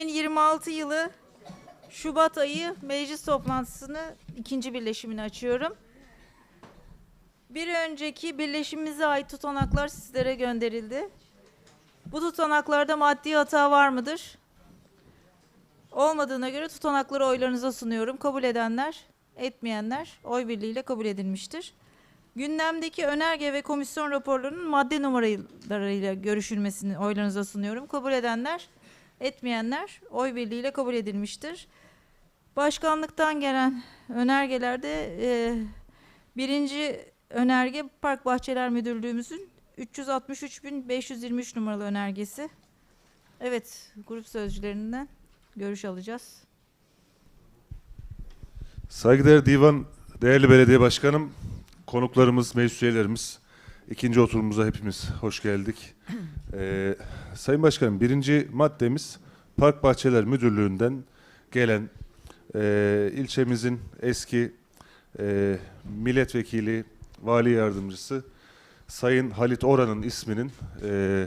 2026 yılı Şubat ayı meclis toplantısını ikinci birleşimini açıyorum. Bir önceki birleşimimize ait tutanaklar sizlere gönderildi. Bu tutanaklarda maddi hata var mıdır? Olmadığına göre tutanakları oylarınıza sunuyorum. Kabul edenler, etmeyenler oy birliğiyle kabul edilmiştir. Gündemdeki önerge ve komisyon raporlarının madde numaralarıyla görüşülmesini oylarınıza sunuyorum. Kabul edenler, etmeyenler oy birliğiyle kabul edilmiştir. Başkanlıktan gelen önergelerde e, birinci önerge Park Bahçeler Müdürlüğümüzün 363.523 numaralı önergesi. Evet, grup sözcülerinden görüş alacağız. Saygıdeğer Divan, değerli belediye başkanım, konuklarımız, meclis üyelerimiz, ikinci oturumumuza hepimiz hoş geldik. Ee, Sayın Başkanım, birinci maddemiz Park Bahçeler Müdürlüğü'nden gelen e, ilçemizin eski e, milletvekili, vali yardımcısı Sayın Halit Oran'ın isminin e,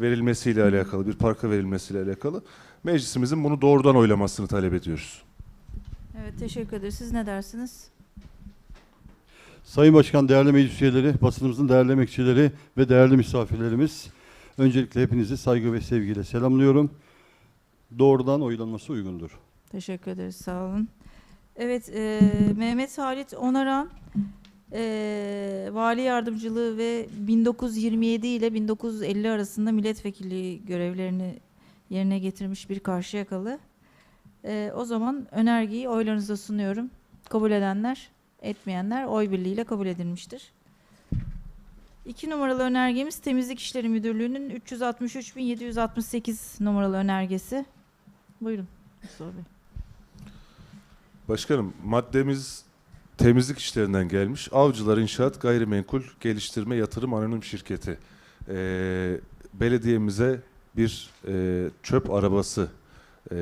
verilmesiyle alakalı, bir parka verilmesiyle alakalı meclisimizin bunu doğrudan oylamasını talep ediyoruz. Evet, teşekkür ederiz. Siz ne dersiniz? Sayın Başkan, değerli meclis üyeleri, basınımızın değerli emekçileri ve değerli misafirlerimiz. Öncelikle hepinizi saygı ve sevgiyle selamlıyorum. Doğrudan oylanması uygundur. Teşekkür ederiz, sağ olun. Evet, e, Mehmet Halit Onaran, e, vali yardımcılığı ve 1927 ile 1950 arasında milletvekilliği görevlerini yerine getirmiş bir Karşıyakalı. E, o zaman önergeyi oylarınıza sunuyorum. Kabul edenler, etmeyenler oy birliğiyle kabul edilmiştir. İki numaralı önergemiz Temizlik İşleri Müdürlüğü'nün 363.768 numaralı önergesi. Buyurun Mustafa Bey. Başkanım maddemiz temizlik işlerinden gelmiş. Avcılar İnşaat Gayrimenkul Geliştirme Yatırım Anonim Şirketi. Ee, belediyemize bir e, çöp arabası e,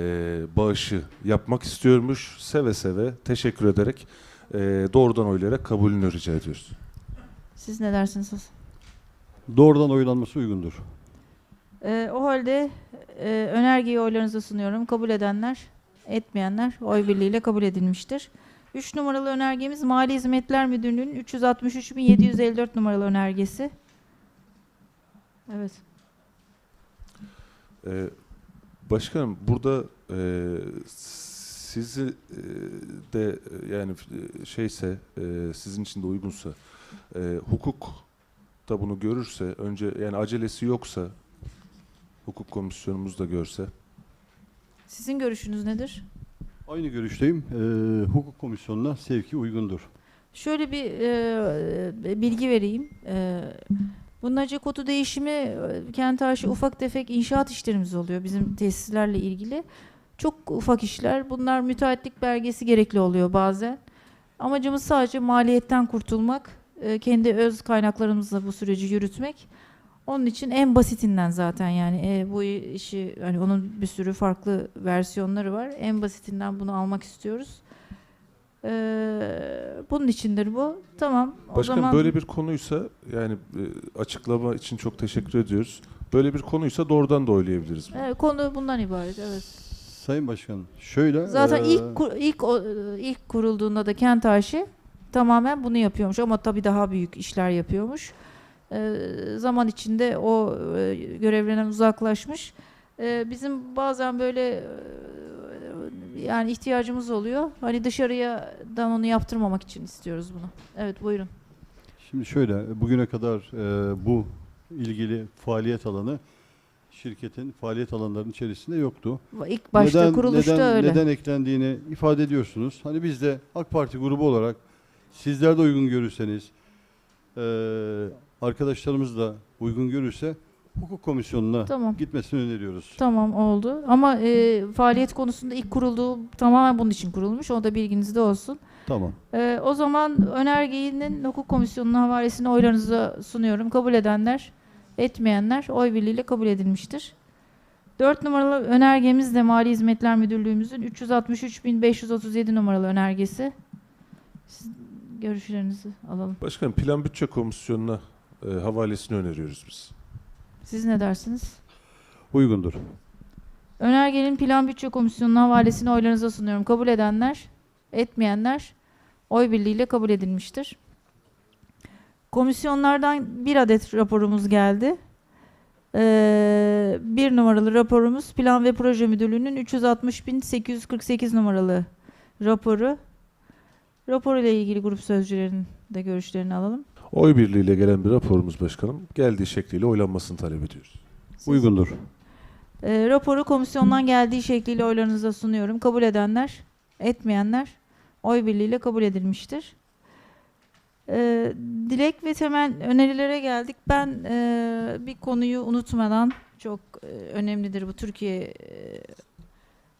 bağışı yapmak istiyormuş. Seve seve teşekkür ederek e, doğrudan oylayarak kabulünü rica ediyoruz. Siz ne dersiniz? Doğrudan oylanması uygundur. Ee, o halde e, önergeyi oylarınıza sunuyorum. Kabul edenler, etmeyenler oy birliğiyle kabul edilmiştir. 3 numaralı önergemiz Mali Hizmetler Müdürlüğü'nün 363.754 numaralı önergesi. Evet. Ee, başkanım burada e, sizi de yani şeyse sizin için de uygunsa hukuk da bunu görürse önce yani acelesi yoksa hukuk komisyonumuz da görse Sizin görüşünüz nedir? Aynı görüşteyim. Ee, hukuk komisyonuna sevki uygundur. Şöyle bir e, bilgi vereyim. E, bunun acı kodu değişimi kent arşi ufak tefek inşaat işlerimiz oluyor bizim tesislerle ilgili. Çok ufak işler. Bunlar müteahhitlik belgesi gerekli oluyor bazen. Amacımız sadece maliyetten kurtulmak, e, kendi öz kaynaklarımızla bu süreci yürütmek. Onun için en basitinden zaten yani e, bu işi hani onun bir sürü farklı versiyonları var. En basitinden bunu almak istiyoruz. Ee, bunun içindir bu. Tamam. O başkanım zaman böyle bir konuysa yani e, açıklama için çok teşekkür ediyoruz. Böyle bir konuysa doğrudan da oylayabiliriz. Evet, konu bundan ibaret. Evet. Sayın Başkan, şöyle... Zaten ee, ilk kur- ilk o- ilk kurulduğunda da kent arşi tamamen bunu yapıyormuş ama tabii daha büyük işler yapıyormuş. Ee, zaman içinde o e, görevlerinden uzaklaşmış. Ee, bizim bazen böyle e, yani ihtiyacımız oluyor. Hani dışarıyadan onu yaptırmamak için istiyoruz bunu. Evet buyurun. Şimdi şöyle, bugüne kadar e, bu ilgili faaliyet alanı şirketin faaliyet alanlarının içerisinde yoktu. İlk başta neden, kuruluşta neden, öyle. Neden eklendiğini ifade ediyorsunuz. Hani biz de AK Parti grubu olarak sizler de uygun görürseniz, e, arkadaşlarımız da uygun görürse hukuk komisyonuna Tamam. gitmesini öneriyoruz. Tamam oldu. Ama e, faaliyet konusunda ilk kurulduğu tamamen bunun için kurulmuş. O da bilginizde olsun. Tamam. E, o zaman önergenin hukuk komisyonunun havalesini oylarınıza sunuyorum. Kabul edenler, etmeyenler oy birliğiyle kabul edilmiştir. 4 numaralı önergemiz de Mali Hizmetler Müdürlüğümüzün 363.537 numaralı önergesi. Siz görüşlerinizi alalım. Başkanım plan bütçe komisyonuna e, havalesini öneriyoruz biz. Siz ne dersiniz? Uygundur. Önergenin Plan Bütçe Komisyonu'nun havalesini oylarınıza sunuyorum. Kabul edenler, etmeyenler oy birliğiyle kabul edilmiştir. Komisyonlardan bir adet raporumuz geldi. Ee, bir numaralı raporumuz Plan ve Proje Müdürlüğü'nün 360.848 numaralı raporu. Rapor ile ilgili grup sözcülerinin de görüşlerini alalım. Oy birliğiyle gelen bir raporumuz başkanım. Geldiği şekliyle oylanmasını talep ediyoruz. Siz- Uygundur. Ee, raporu komisyondan geldiği şekliyle oylarınıza sunuyorum. Kabul edenler, etmeyenler oy birliğiyle kabul edilmiştir. Ee, dilek ve temel önerilere geldik. Ben e, bir konuyu unutmadan çok e, önemlidir bu Türkiye e,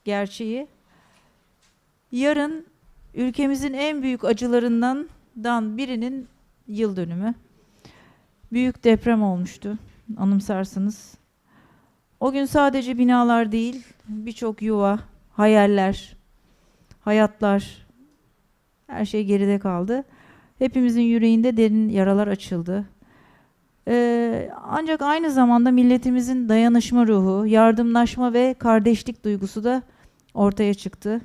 gerçeği. Yarın ülkemizin en büyük acılarından dan birinin yıl dönümü. Büyük deprem olmuştu. Anımsarsınız. O gün sadece binalar değil, birçok yuva, hayaller, hayatlar, her şey geride kaldı. Hepimizin yüreğinde derin yaralar açıldı. Ee, ancak aynı zamanda milletimizin dayanışma ruhu, yardımlaşma ve kardeşlik duygusu da ortaya çıktı.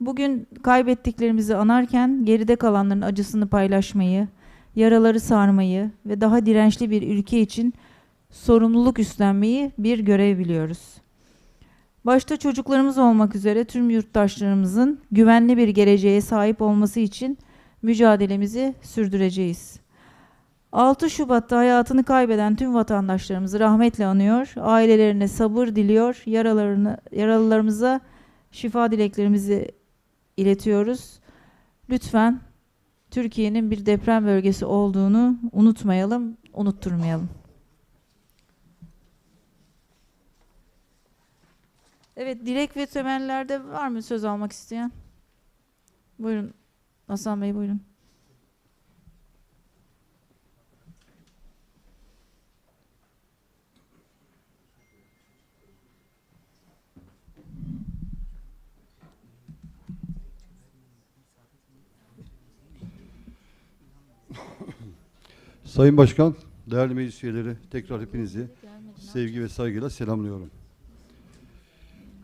Bugün kaybettiklerimizi anarken geride kalanların acısını paylaşmayı, yaraları sarmayı ve daha dirençli bir ülke için sorumluluk üstlenmeyi bir görev biliyoruz. Başta çocuklarımız olmak üzere tüm yurttaşlarımızın güvenli bir geleceğe sahip olması için mücadelemizi sürdüreceğiz. 6 Şubat'ta hayatını kaybeden tüm vatandaşlarımızı rahmetle anıyor, ailelerine sabır diliyor, yaralarını, yaralılarımıza şifa dileklerimizi iletiyoruz. Lütfen Türkiye'nin bir deprem bölgesi olduğunu unutmayalım, unutturmayalım. Evet, dilek ve temellerde var mı söz almak isteyen? Buyurun. Hasan Bey buyurun. Sayın Başkan, değerli meclis üyeleri, tekrar hepinizi sevgi ve saygıyla selamlıyorum.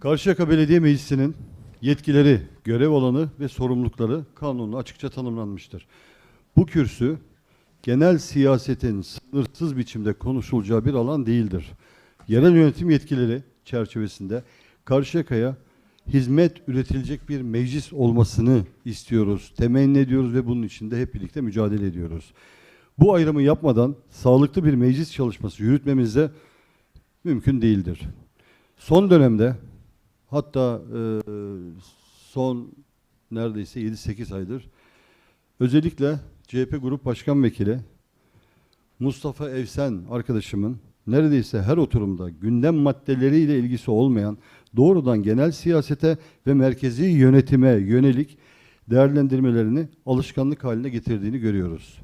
Karşıyaka Belediye Meclisi'nin yetkileri, görev alanı ve sorumlulukları kanunla açıkça tanımlanmıştır. Bu kürsü genel siyasetin sınırsız biçimde konuşulacağı bir alan değildir. Yerel yönetim yetkileri çerçevesinde Karşıyaka'ya hizmet üretilecek bir meclis olmasını istiyoruz, temenni ediyoruz ve bunun için de hep birlikte mücadele ediyoruz. Bu ayrımı yapmadan sağlıklı bir meclis çalışması yürütmemiz de mümkün değildir. Son dönemde hatta e, son neredeyse 7-8 aydır özellikle CHP Grup Başkan Vekili Mustafa Evsen arkadaşımın neredeyse her oturumda gündem maddeleriyle ilgisi olmayan doğrudan genel siyasete ve merkezi yönetime yönelik değerlendirmelerini alışkanlık haline getirdiğini görüyoruz.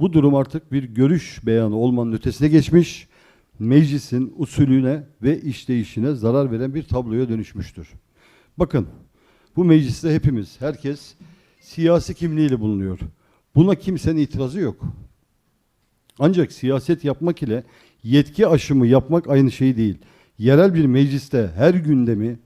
Bu durum artık bir görüş beyanı olmanın ötesine geçmiş, meclisin usulüne ve işleyişine zarar veren bir tabloya dönüşmüştür. Bakın, bu mecliste hepimiz, herkes siyasi kimliğiyle bulunuyor. Buna kimsenin itirazı yok. Ancak siyaset yapmak ile yetki aşımı yapmak aynı şey değil. Yerel bir mecliste her gündemi,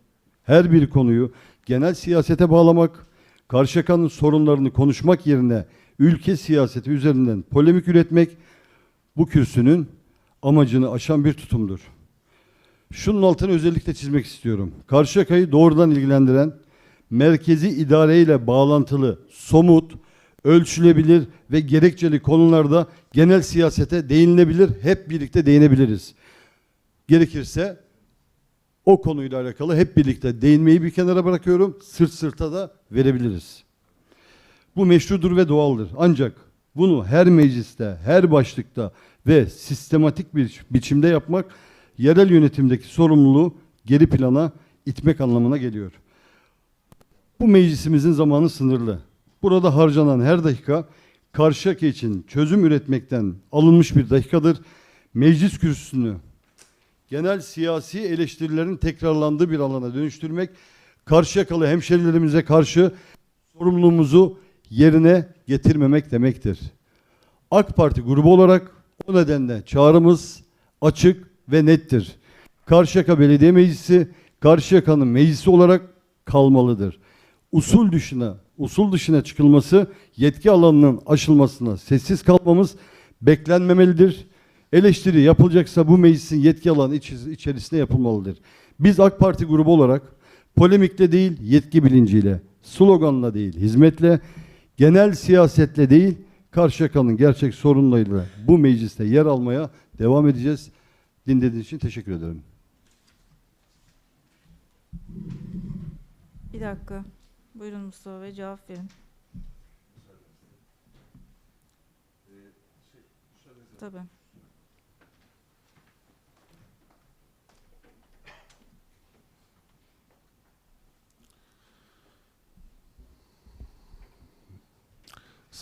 her bir konuyu genel siyasete bağlamak, Karşıyaka'nın sorunlarını konuşmak yerine ülke siyaseti üzerinden polemik üretmek bu kürsünün amacını aşan bir tutumdur. Şunun altını özellikle çizmek istiyorum. Karşıyaka'yı doğrudan ilgilendiren, merkezi idareyle bağlantılı, somut, ölçülebilir ve gerekçeli konularda genel siyasete değinilebilir, hep birlikte değinebiliriz. Gerekirse o konuyla alakalı hep birlikte değinmeyi bir kenara bırakıyorum, sırt sırta da verebiliriz. Bu meşrudur ve doğaldır. Ancak bunu her mecliste, her başlıkta ve sistematik bir biçimde yapmak yerel yönetimdeki sorumluluğu geri plana itmek anlamına geliyor. Bu meclisimizin zamanı sınırlı. Burada harcanan her dakika Karşıyaka için çözüm üretmekten alınmış bir dakikadır. Meclis kürsüsünü genel siyasi eleştirilerin tekrarlandığı bir alana dönüştürmek Karşıyakalı hemşerilerimize karşı sorumluluğumuzu yerine getirmemek demektir. AK Parti grubu olarak o nedenle çağrımız açık ve nettir. Karşıyaka Belediye Meclisi Karşıyaka'nın meclisi olarak kalmalıdır. Usul dışına, usul dışına çıkılması, yetki alanının aşılmasına sessiz kalmamız beklenmemelidir. Eleştiri yapılacaksa bu meclisin yetki alanı iç- içerisinde yapılmalıdır. Biz AK Parti grubu olarak polemikle değil, yetki bilinciyle, sloganla değil, hizmetle, genel siyasetle değil, Karşıyaka'nın gerçek sorunlarıyla bu mecliste yer almaya devam edeceğiz. Dinlediğiniz için teşekkür ederim. Bir dakika. Buyurun Mustafa Bey cevap verin. Tabii.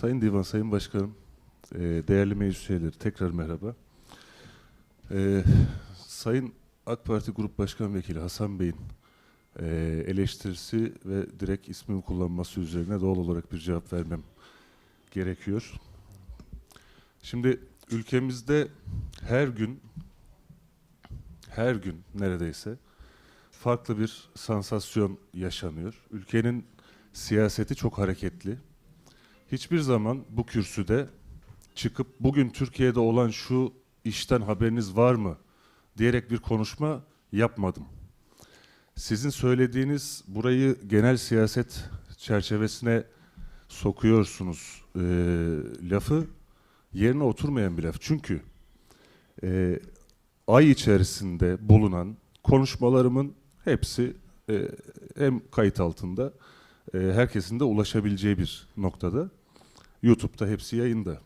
Sayın Divan, Sayın Başkanım, e, değerli meclis üyeleri tekrar merhaba. E, Sayın AK Parti Grup Başkan Vekili Hasan Bey'in e, eleştirisi ve direkt ismimi kullanması üzerine doğal olarak bir cevap vermem gerekiyor. Şimdi ülkemizde her gün her gün neredeyse farklı bir sansasyon yaşanıyor. Ülkenin siyaseti çok hareketli hiçbir zaman bu kürsüde çıkıp bugün Türkiye'de olan şu işten haberiniz var mı diyerek bir konuşma yapmadım. Sizin söylediğiniz burayı genel siyaset çerçevesine sokuyorsunuz e, lafı yerine oturmayan bir laf. Çünkü e, ay içerisinde bulunan konuşmalarımın hepsi e, hem kayıt altında e, herkesin de ulaşabileceği bir noktada. YouTube'da hepsi yayında.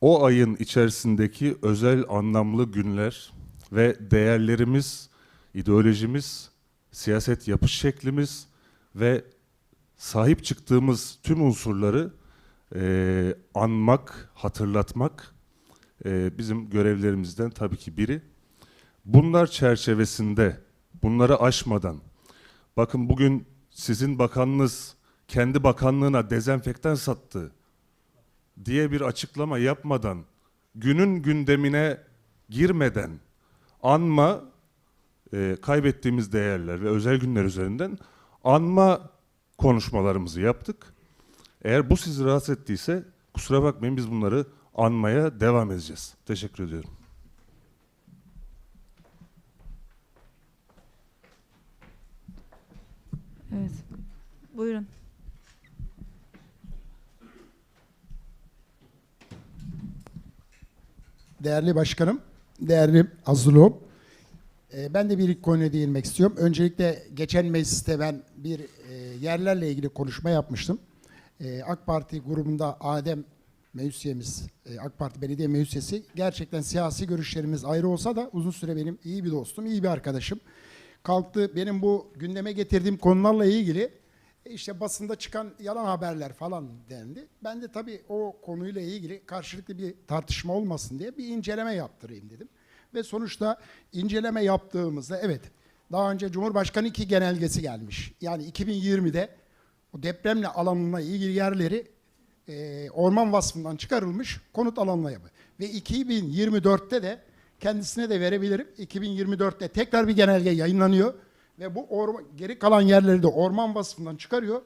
O ayın içerisindeki özel anlamlı günler ve değerlerimiz, ideolojimiz, siyaset yapış şeklimiz ve sahip çıktığımız tüm unsurları e, anmak, hatırlatmak e, bizim görevlerimizden tabii ki biri. Bunlar çerçevesinde, bunları aşmadan, bakın bugün sizin bakanınız kendi bakanlığına dezenfektan sattı diye bir açıklama yapmadan, günün gündemine girmeden anma e, kaybettiğimiz değerler ve özel günler üzerinden anma konuşmalarımızı yaptık. Eğer bu sizi rahatsız ettiyse kusura bakmayın biz bunları anmaya devam edeceğiz. Teşekkür ediyorum. Evet. Buyurun. Değerli başkanım, değerli Azulum. Ee, ben de bir konuya değinmek istiyorum. Öncelikle geçen mecliste ben bir e, yerlerle ilgili konuşma yapmıştım. Ee, AK Parti grubunda Adem meclis üyemiz, e, AK Parti belediye meclis üyesi gerçekten siyasi görüşlerimiz ayrı olsa da uzun süre benim iyi bir dostum, iyi bir arkadaşım. Kalktı benim bu gündeme getirdiğim konularla ilgili e, işte basında çıkan yalan haberler falan dendi. Ben de tabii o konuyla ilgili karşılıklı bir tartışma olmasın diye bir inceleme yaptırayım dedim. Ve sonuçta inceleme yaptığımızda evet daha önce Cumhurbaşkanı iki genelgesi gelmiş. Yani 2020'de o depremle alanına ilgili yerleri e, orman vasfından çıkarılmış konut alanına yapı. Ve 2024'te de kendisine de verebilirim. 2024'te tekrar bir genelge yayınlanıyor ve bu orman, geri kalan yerleri de orman vasfından çıkarıyor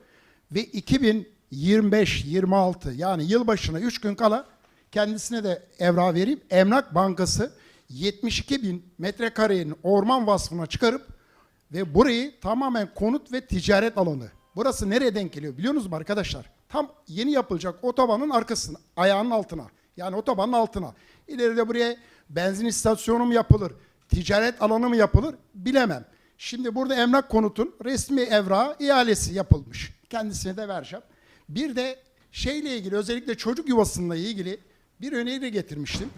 ve 2025-26 yani yılbaşına 3 gün kala kendisine de evra vereyim. Emlak Bankası 72 bin metrekarenin orman vasfına çıkarıp ve burayı tamamen konut ve ticaret alanı. Burası nereye denk geliyor biliyor musunuz arkadaşlar? Tam yeni yapılacak otobanın arkasına, ayağının altına. Yani otobanın altına. İleride buraya benzin istasyonu mu yapılır, ticaret alanı mı yapılır bilemem. Şimdi burada emlak konutun resmi evrağı ihalesi yapılmış. Kendisine de vereceğim. Bir de şeyle ilgili özellikle çocuk yuvasıyla ilgili bir öneri getirmiştim.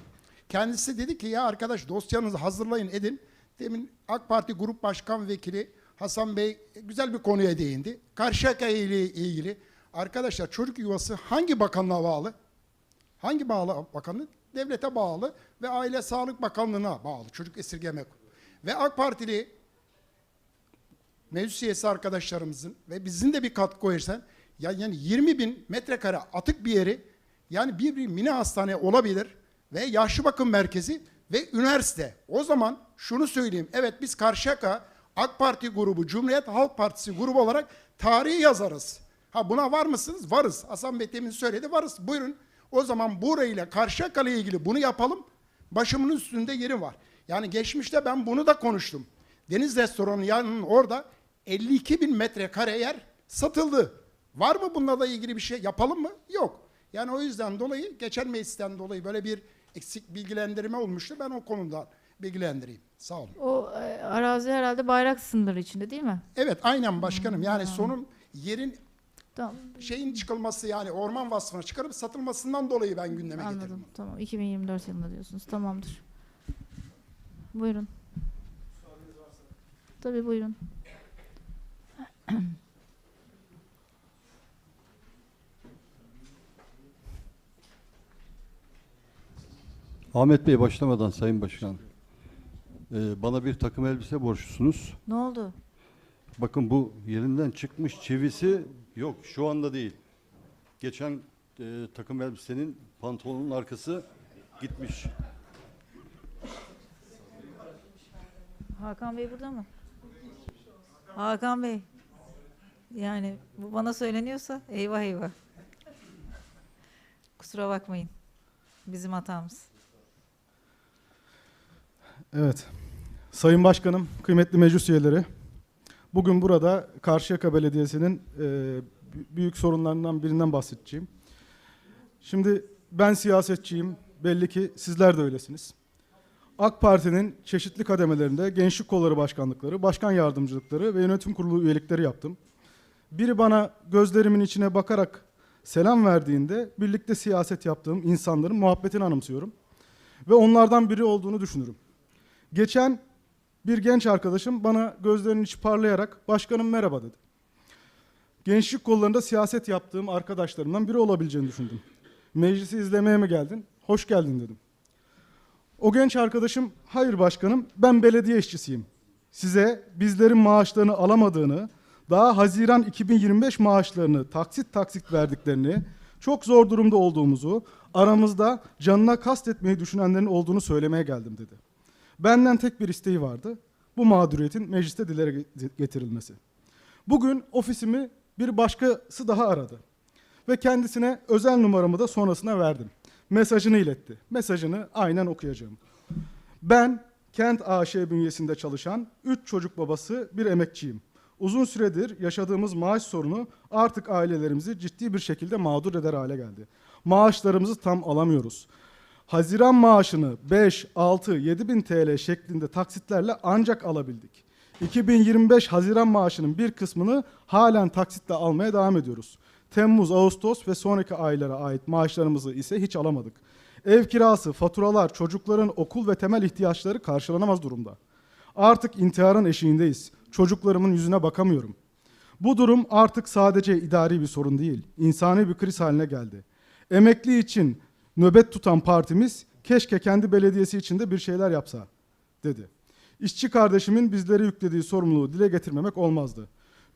Kendisi dedi ki ya arkadaş dosyanızı hazırlayın edin. Demin AK Parti Grup Başkan Vekili Hasan Bey güzel bir konuya değindi. Karşıyaka ile ilgili arkadaşlar çocuk yuvası hangi bakanlığa bağlı? Hangi bağlı bakanlık? Devlete bağlı ve Aile Sağlık Bakanlığı'na bağlı. Çocuk esirgeme. Ve AK Partili meclis üyesi arkadaşlarımızın ve bizim de bir katkı koyarsan ya yani 20 bin metrekare atık bir yeri yani bir, bir mini hastane olabilir ve yaşlı bakım merkezi ve üniversite. O zaman şunu söyleyeyim. Evet biz Karşıyaka AK Parti grubu, Cumhuriyet Halk Partisi grubu olarak tarihi yazarız. Ha buna var mısınız? Varız. Hasan Bey demin söyledi varız. Buyurun. O zaman burayla Karşıyaka ilgili bunu yapalım. Başımın üstünde yeri var. Yani geçmişte ben bunu da konuştum. Deniz restoranı yanının orada 52 bin metrekare yer satıldı. Var mı bununla ilgili bir şey yapalım mı? Yok. Yani o yüzden dolayı geçen meclisten dolayı böyle bir eksik bilgilendirme olmuştu. Ben o konuda bilgilendireyim. Sağ olun. O e, arazi herhalde bayrak sınırı içinde değil mi? Evet aynen başkanım. Yani sonun yerin Tamam. şeyin çıkılması yani orman vasfına çıkarıp satılmasından dolayı ben gündeme getirdim. Anladım. Tamam. 2024 yılında diyorsunuz. Tamamdır. Buyurun. Tabii buyurun. Ahmet Bey başlamadan Sayın Başkan. e, bana bir takım elbise borçlusunuz. Ne oldu? Bakın bu yerinden çıkmış çivisi yok şu anda değil. Geçen e, takım elbisenin pantolonun arkası gitmiş. Hakan Bey burada mı? Hakan Bey. Yani bu bana söyleniyorsa eyvah eyvah. Kusura bakmayın. Bizim hatamız. Evet. Sayın Başkanım, kıymetli meclis üyeleri. Bugün burada Karşıyaka Belediyesi'nin e, bü- büyük sorunlarından birinden bahsedeceğim. Şimdi ben siyasetçiyim. Belli ki sizler de öylesiniz. AK Parti'nin çeşitli kademelerinde gençlik kolları başkanlıkları, başkan yardımcılıkları ve yönetim kurulu üyelikleri yaptım. Biri bana gözlerimin içine bakarak selam verdiğinde birlikte siyaset yaptığım insanların muhabbetini anımsıyorum. Ve onlardan biri olduğunu düşünürüm. Geçen bir genç arkadaşım bana gözlerinin içi parlayarak başkanım merhaba dedi. Gençlik kollarında siyaset yaptığım arkadaşlarımdan biri olabileceğini düşündüm. Meclisi izlemeye mi geldin? Hoş geldin dedim. O genç arkadaşım hayır başkanım ben belediye işçisiyim. Size bizlerin maaşlarını alamadığını, daha Haziran 2025 maaşlarını taksit taksit verdiklerini, çok zor durumda olduğumuzu, aramızda canına kastetmeyi düşünenlerin olduğunu söylemeye geldim dedi. Benden tek bir isteği vardı. Bu mağduriyetin mecliste dile ge- getirilmesi. Bugün ofisimi bir başkası daha aradı. Ve kendisine özel numaramı da sonrasına verdim. Mesajını iletti. Mesajını aynen okuyacağım. Ben Kent AŞ bünyesinde çalışan 3 çocuk babası bir emekçiyim. Uzun süredir yaşadığımız maaş sorunu artık ailelerimizi ciddi bir şekilde mağdur eder hale geldi. Maaşlarımızı tam alamıyoruz. Haziran maaşını 5, 6, 7 bin TL şeklinde taksitlerle ancak alabildik. 2025 Haziran maaşının bir kısmını halen taksitle almaya devam ediyoruz. Temmuz, Ağustos ve sonraki aylara ait maaşlarımızı ise hiç alamadık. Ev kirası, faturalar, çocukların okul ve temel ihtiyaçları karşılanamaz durumda. Artık intiharın eşiğindeyiz. Çocuklarımın yüzüne bakamıyorum. Bu durum artık sadece idari bir sorun değil, insani bir kriz haline geldi. Emekli için nöbet tutan partimiz keşke kendi belediyesi içinde bir şeyler yapsa dedi. İşçi kardeşimin bizlere yüklediği sorumluluğu dile getirmemek olmazdı.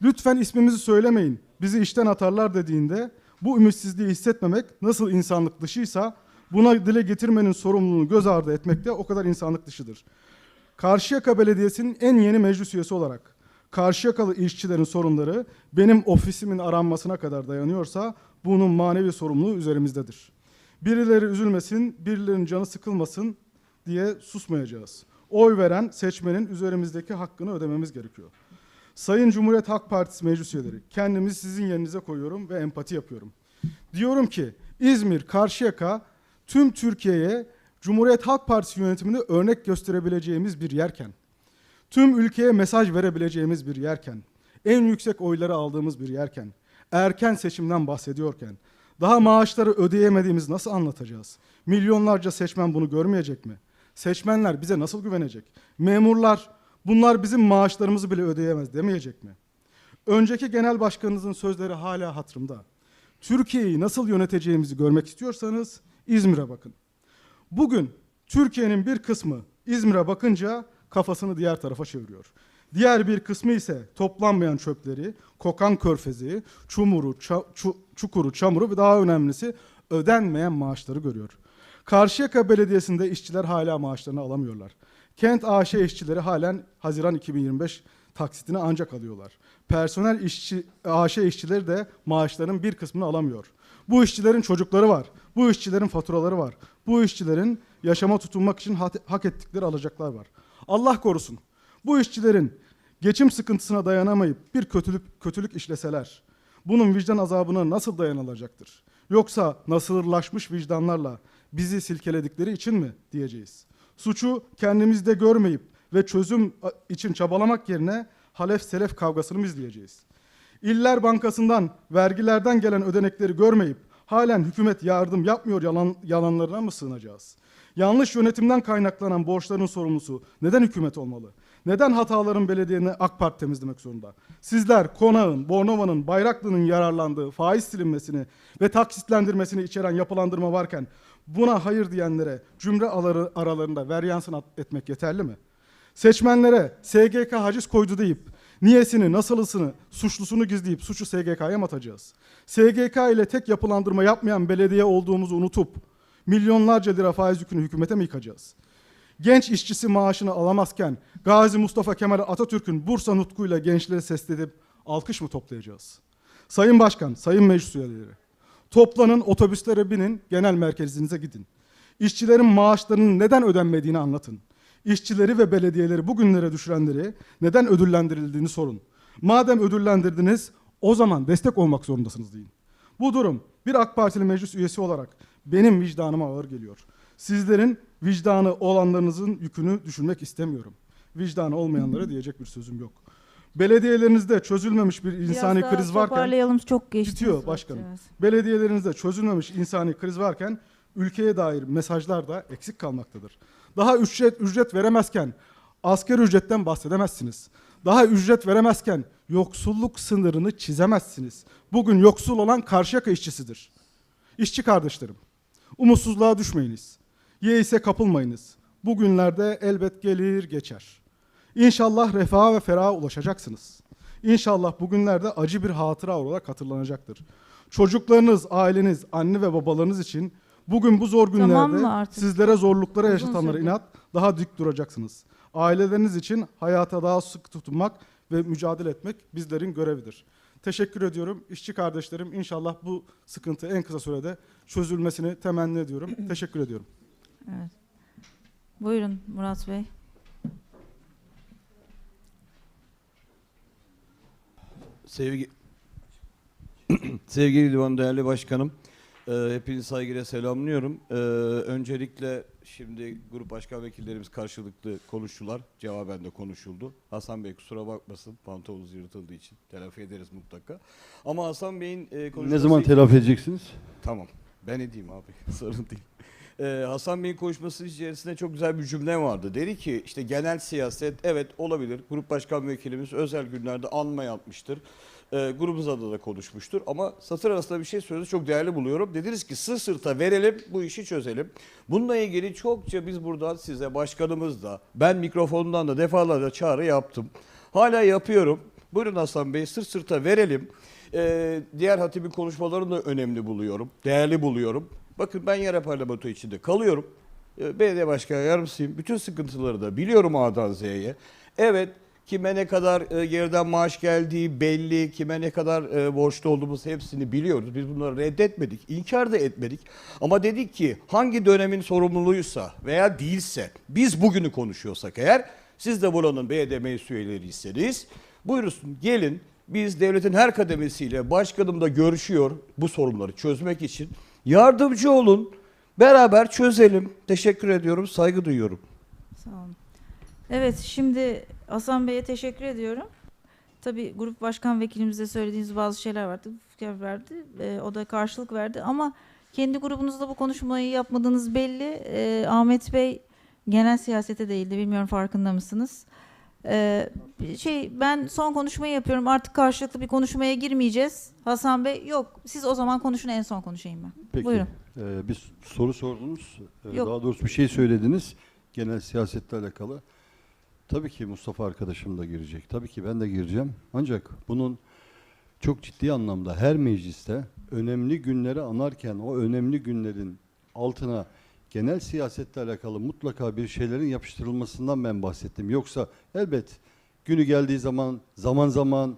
Lütfen ismimizi söylemeyin, bizi işten atarlar dediğinde bu ümitsizliği hissetmemek nasıl insanlık dışıysa buna dile getirmenin sorumluluğunu göz ardı etmek de o kadar insanlık dışıdır. Karşıyaka Belediyesi'nin en yeni meclis üyesi olarak Karşıyakalı işçilerin sorunları benim ofisimin aranmasına kadar dayanıyorsa bunun manevi sorumluluğu üzerimizdedir. Birileri üzülmesin, birilerinin canı sıkılmasın diye susmayacağız. Oy veren seçmenin üzerimizdeki hakkını ödememiz gerekiyor. Sayın Cumhuriyet Halk Partisi meclis üyeleri, kendimizi sizin yerinize koyuyorum ve empati yapıyorum. Diyorum ki İzmir, Karşıyaka tüm Türkiye'ye Cumhuriyet Halk Partisi yönetimini örnek gösterebileceğimiz bir yerken, tüm ülkeye mesaj verebileceğimiz bir yerken, en yüksek oyları aldığımız bir yerken, erken seçimden bahsediyorken, daha maaşları ödeyemediğimiz nasıl anlatacağız? Milyonlarca seçmen bunu görmeyecek mi? Seçmenler bize nasıl güvenecek? Memurlar bunlar bizim maaşlarımızı bile ödeyemez demeyecek mi? Önceki genel başkanınızın sözleri hala hatırımda. Türkiye'yi nasıl yöneteceğimizi görmek istiyorsanız İzmir'e bakın. Bugün Türkiye'nin bir kısmı İzmir'e bakınca kafasını diğer tarafa çeviriyor. Diğer bir kısmı ise toplanmayan çöpleri, kokan körfezi, çumuru, ça- çu- çukuru, çamuru ve daha önemlisi ödenmeyen maaşları görüyor. Karşıyaka Belediyesi'nde işçiler hala maaşlarını alamıyorlar. Kent AŞ işçileri halen Haziran 2025 taksitini ancak alıyorlar. Personel işçi, AŞ işçileri de maaşlarının bir kısmını alamıyor. Bu işçilerin çocukları var. Bu işçilerin faturaları var. Bu işçilerin yaşama tutunmak için hak- ettikleri alacaklar var. Allah korusun. Bu işçilerin geçim sıkıntısına dayanamayıp bir kötülük kötülük işleseler bunun vicdan azabına nasıl dayanılacaktır? Yoksa nasırlaşmış vicdanlarla bizi silkeledikleri için mi diyeceğiz? Suçu kendimizde görmeyip ve çözüm için çabalamak yerine halef selef kavgasını mı izleyeceğiz? İller Bankası'ndan vergilerden gelen ödenekleri görmeyip halen hükümet yardım yapmıyor yalan, yalanlarına mı sığınacağız? Yanlış yönetimden kaynaklanan borçların sorumlusu neden hükümet olmalı? Neden hataların belediyeni AK Parti temizlemek zorunda? Sizler Konağın, Bornova'nın, Bayraklı'nın yararlandığı faiz silinmesini ve taksitlendirmesini içeren yapılandırma varken buna hayır diyenlere cümle aları- aralarında veryansın etmek yeterli mi? Seçmenlere SGK haciz koydu deyip niyesini, nasılısını, suçlusunu gizleyip suçu SGK'ya mı atacağız? SGK ile tek yapılandırma yapmayan belediye olduğumuzu unutup milyonlarca lira faiz yükünü hükümete mi yıkacağız? Genç işçisi maaşını alamazken Gazi Mustafa Kemal Atatürk'ün Bursa nutkuyla gençleri sesledip alkış mı toplayacağız? Sayın Başkan, Sayın Meclis üyeleri, toplanın otobüslere binin, genel merkezinize gidin. İşçilerin maaşlarının neden ödenmediğini anlatın. İşçileri ve belediyeleri bugünlere düşürenleri neden ödüllendirildiğini sorun. Madem ödüllendirdiniz o zaman destek olmak zorundasınız deyin. Bu durum bir AK Partili meclis üyesi olarak benim vicdanıma ağır geliyor. Sizlerin vicdanı olanlarınızın yükünü düşünmek istemiyorum. Vicdanı olmayanlara diyecek bir sözüm yok. Belediyelerinizde çözülmemiş bir insani Biraz kriz varken toparlayalım çok geçti. Bitiyor başkanım. belediyelerinizde çözülmemiş insani kriz varken ülkeye dair mesajlar da eksik kalmaktadır. Daha ücret ücret veremezken asgari ücretten bahsedemezsiniz. Daha ücret veremezken yoksulluk sınırını çizemezsiniz. Bugün yoksul olan Karşıyaka işçisidir. İşçi kardeşlerim, umutsuzluğa düşmeyiniz. Yeise kapılmayınız. Bugünlerde elbet gelir geçer. İnşallah refaha ve feraha ulaşacaksınız. İnşallah bugünlerde acı bir hatıra olarak hatırlanacaktır. Çocuklarınız, aileniz, anne ve babalarınız için bugün bu zor günlerde sizlere zorluklara yaşatanlara inat daha dik duracaksınız. Aileleriniz için hayata daha sık tutunmak ve mücadele etmek bizlerin görevidir. Teşekkür ediyorum. İşçi kardeşlerim inşallah bu sıkıntı en kısa sürede çözülmesini temenni ediyorum. Teşekkür ediyorum. Evet. Buyurun Murat Bey. Sevgi Sevgili Divan değerli başkanım, e, hepinizi saygıyla selamlıyorum. E, öncelikle şimdi grup başkan vekillerimiz karşılıklı konuştular, cevaben de konuşuldu. Hasan Bey kusura bakmasın, pantolonunuz yırtıldığı için telafi ederiz mutlaka. Ama Hasan Bey'in e, konuşması... Ne zaman telafi edeceksiniz? Tamam. Ben edeyim abi. Sorun değil. Ee, Hasan Bey'in konuşması içerisinde çok güzel bir cümle vardı. Dedi ki işte genel siyaset evet olabilir. Grup başkan vekilimiz özel günlerde anma yapmıştır. Ee, grubumuz adına da konuşmuştur. Ama satır arasında bir şey söyledi çok değerli buluyorum. Dediniz ki sır sırta verelim bu işi çözelim. Bununla ilgili çokça biz buradan size başkanımız da ben mikrofondan da defalarca çağrı yaptım. Hala yapıyorum. Buyurun Hasan Bey sır sırta verelim. Ee, diğer hatibin konuşmalarını da önemli buluyorum. Değerli buluyorum. Bakın ben yerel parlamento içinde kalıyorum. Ee, belediye başkanı yardımcısıyım. Bütün sıkıntıları da biliyorum A'dan Z'ye. Evet kime ne kadar e, geriden maaş geldiği belli, kime ne kadar e, borçlu olduğumuz hepsini biliyoruz. Biz bunları reddetmedik, inkar da etmedik. Ama dedik ki hangi dönemin sorumluluğuysa veya değilse biz bugünü konuşuyorsak eğer siz de buranın BD meclis üyeleriyseniz buyurun gelin biz devletin her kademesiyle başkanım da görüşüyor bu sorunları çözmek için. Yardımcı olun. Beraber çözelim. Teşekkür ediyorum. Saygı duyuyorum. Sağ olun. Evet şimdi Hasan Bey'e teşekkür ediyorum. Tabii grup başkan vekilimize söylediğiniz bazı şeyler vardı. Fikir verdi. Ee, o da karşılık verdi ama kendi grubunuzda bu konuşmayı yapmadığınız belli. Ee, Ahmet Bey genel siyasete değildi. Bilmiyorum farkında mısınız? Ee, şey ben son konuşmayı yapıyorum. Artık karşılıklı bir konuşmaya girmeyeceğiz. Hasan Bey yok. Siz o zaman konuşun en son konuşayım ben. Peki. Buyurun. Ee, bir soru sordunuz. Yok. Daha doğrusu bir şey söylediniz. Genel siyasetle alakalı. Tabii ki Mustafa arkadaşım da girecek. Tabii ki ben de gireceğim. Ancak bunun çok ciddi anlamda her mecliste önemli günleri anarken o önemli günlerin altına genel siyasetle alakalı mutlaka bir şeylerin yapıştırılmasından ben bahsettim. Yoksa elbet günü geldiği zaman zaman zaman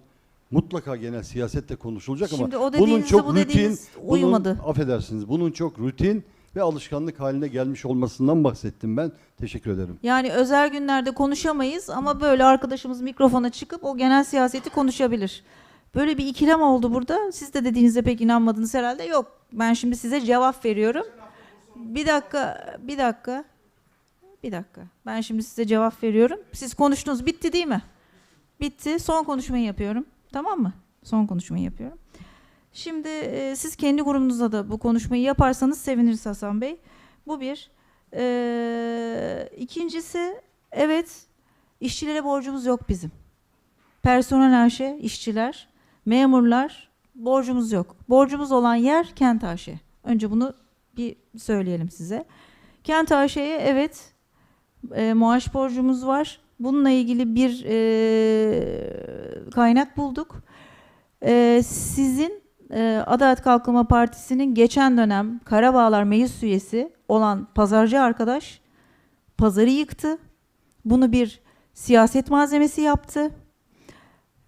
mutlaka genel siyasette konuşulacak Şimdi ama o bunun çok bu rutin, dediğiniz bunun, uyumadı. affedersiniz, bunun çok rutin ve alışkanlık haline gelmiş olmasından bahsettim ben. Teşekkür ederim. Yani özel günlerde konuşamayız ama böyle arkadaşımız mikrofona çıkıp o genel siyaseti konuşabilir. Böyle bir ikilem oldu burada. Siz de dediğinize pek inanmadınız herhalde. Yok. Ben şimdi size cevap veriyorum. Bir dakika, bir dakika. Bir dakika. Ben şimdi size cevap veriyorum. Siz konuştunuz. Bitti değil mi? Bitti. Son konuşmayı yapıyorum. Tamam mı? Son konuşmayı yapıyorum. Şimdi e, siz kendi grubunuzda da bu konuşmayı yaparsanız seviniriz Hasan Bey. Bu bir. Ee, ikincisi evet işçilere borcumuz yok bizim. Personel AŞ, işçiler, memurlar borcumuz yok. Borcumuz olan yer Kent AŞ. Önce bunu bir söyleyelim size. Kent AŞ'ye evet e, maaş borcumuz var. Bununla ilgili bir e, kaynak bulduk. E, sizin e, Adalet Kalkınma Partisi'nin geçen dönem Karabağlar Meclis üyesi olan pazarcı arkadaş pazarı yıktı. Bunu bir siyaset malzemesi yaptı.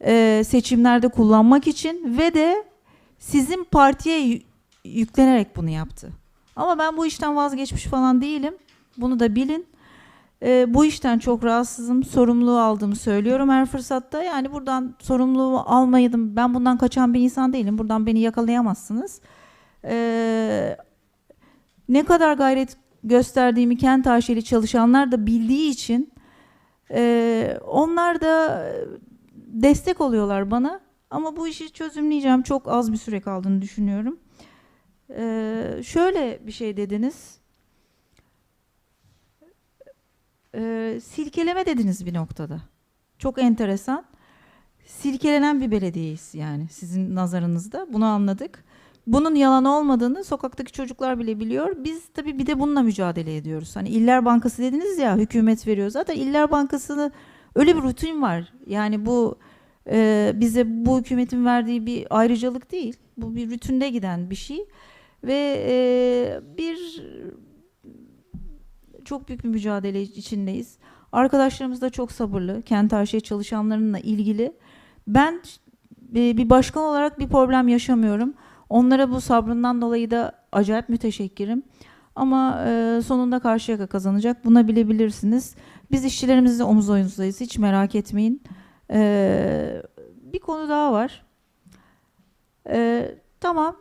E, seçimlerde kullanmak için ve de sizin partiye yü- yüklenerek bunu yaptı. Ama ben bu işten vazgeçmiş falan değilim. Bunu da bilin. E, bu işten çok rahatsızım. Sorumluluğu aldığımı söylüyorum her fırsatta. Yani buradan sorumluluğu almaydım. Ben bundan kaçan bir insan değilim. Buradan beni yakalayamazsınız. E, ne kadar gayret gösterdiğimi kent aşeli çalışanlar da bildiği için e, onlar da destek oluyorlar bana. Ama bu işi çözümleyeceğim. Çok az bir süre kaldığını düşünüyorum. E, şöyle bir şey dediniz. E, silkeleme dediniz bir noktada. Çok enteresan. Silkelenen bir belediyeyiz yani sizin nazarınızda. Bunu anladık. Bunun yalan olmadığını sokaktaki çocuklar bile biliyor. Biz tabii bir de bununla mücadele ediyoruz. Hani İller Bankası dediniz ya hükümet veriyor. Zaten İller Bankası'nı öyle bir rutin var. Yani bu e, bize bu hükümetin verdiği bir ayrıcalık değil. Bu bir rutinde giden bir şey. Ve e, bir çok büyük bir mücadele içindeyiz. Arkadaşlarımız da çok sabırlı. Kent Arşiv çalışanlarınla ilgili. Ben bir başkan olarak bir problem yaşamıyorum. Onlara bu sabrından dolayı da acayip müteşekkirim. Ama e, sonunda Karşıyaka kazanacak. Buna bilebilirsiniz. Biz işçilerimizle omuz omuzdayız. Hiç merak etmeyin. E, bir konu daha var. E, tamam.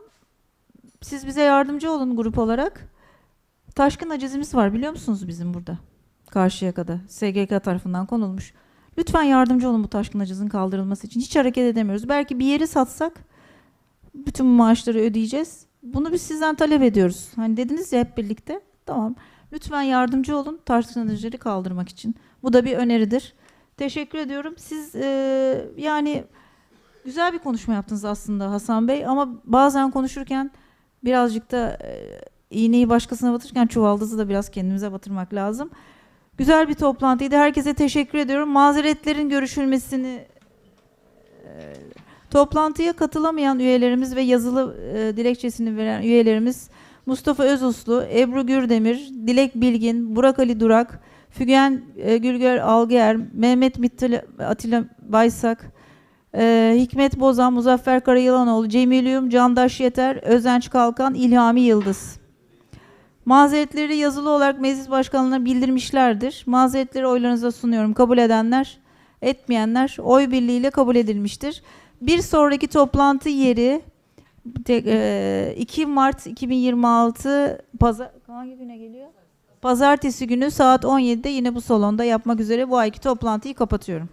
Siz bize yardımcı olun grup olarak. Taşkın acizimiz var biliyor musunuz bizim burada? Karşıyaka'da. SGK tarafından konulmuş. Lütfen yardımcı olun bu taşkın acızın kaldırılması için. Hiç hareket edemiyoruz. Belki bir yeri satsak bütün maaşları ödeyeceğiz. Bunu biz sizden talep ediyoruz. Hani dediniz ya hep birlikte. Tamam. Lütfen yardımcı olun taşkın acıları kaldırmak için. Bu da bir öneridir. Teşekkür ediyorum. Siz e, yani güzel bir konuşma yaptınız aslında Hasan Bey ama bazen konuşurken birazcık da e, iğneyi başkasına batırırken çuvaldızı da biraz kendimize batırmak lazım. Güzel bir toplantıydı. Herkese teşekkür ediyorum. Mazeretlerin görüşülmesini e, toplantıya katılamayan üyelerimiz ve yazılı e, dilekçesini veren üyelerimiz Mustafa Özuslu, Ebru Gürdemir, Dilek Bilgin, Burak Ali Durak, Fügen e, Gülger Alger, Mehmet Mittal Atilla Baysak, e, Hikmet Bozan, Muzaffer Karayılanoğlu, Cemil Uyum, Candaş Yeter, Özenç Kalkan, İlhami Yıldız. Mazeretleri yazılı olarak meclis başkanlığına bildirmişlerdir. Mazeretleri oylarınıza sunuyorum. Kabul edenler, etmeyenler oy birliğiyle kabul edilmiştir. Bir sonraki toplantı yeri te- e, 2 Mart 2026 pazar hangi güne geliyor? Pazartesi günü saat 17'de yine bu salonda yapmak üzere bu ayki toplantıyı kapatıyorum.